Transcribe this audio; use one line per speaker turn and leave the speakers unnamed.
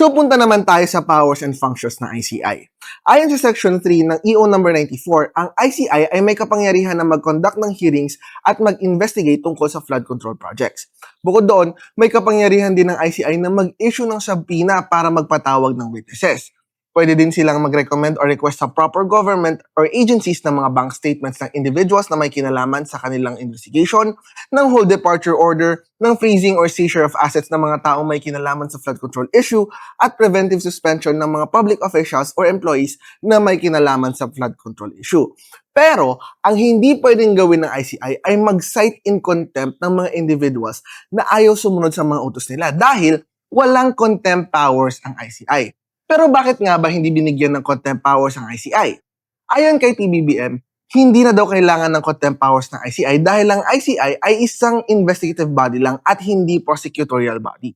So punta naman tayo sa powers and functions ng ICI. Ayon sa Section 3 ng EO number 94, ang ICI ay may kapangyarihan na mag-conduct ng hearings at mag-investigate tungkol sa flood control projects. Bukod doon, may kapangyarihan din ng ICI na mag-issue ng subpoena para magpatawag ng witnesses. Pwede din silang mag-recommend or request sa proper government or agencies ng mga bank statements ng individuals na may kinalaman sa kanilang investigation, ng whole departure order, ng freezing or seizure of assets ng mga taong may kinalaman sa flood control issue, at preventive suspension ng mga public officials or employees na may kinalaman sa flood control issue. Pero, ang hindi pwedeng gawin ng ICI ay mag-cite in contempt ng mga individuals na ayaw sumunod sa mga utos nila dahil walang contempt powers ang ICI. Pero bakit nga ba hindi binigyan ng contempt powers ang ICI? Ayon kay TBBM, hindi na daw kailangan ng contempt powers ng ICI dahil ang ICI ay isang investigative body lang at hindi prosecutorial body.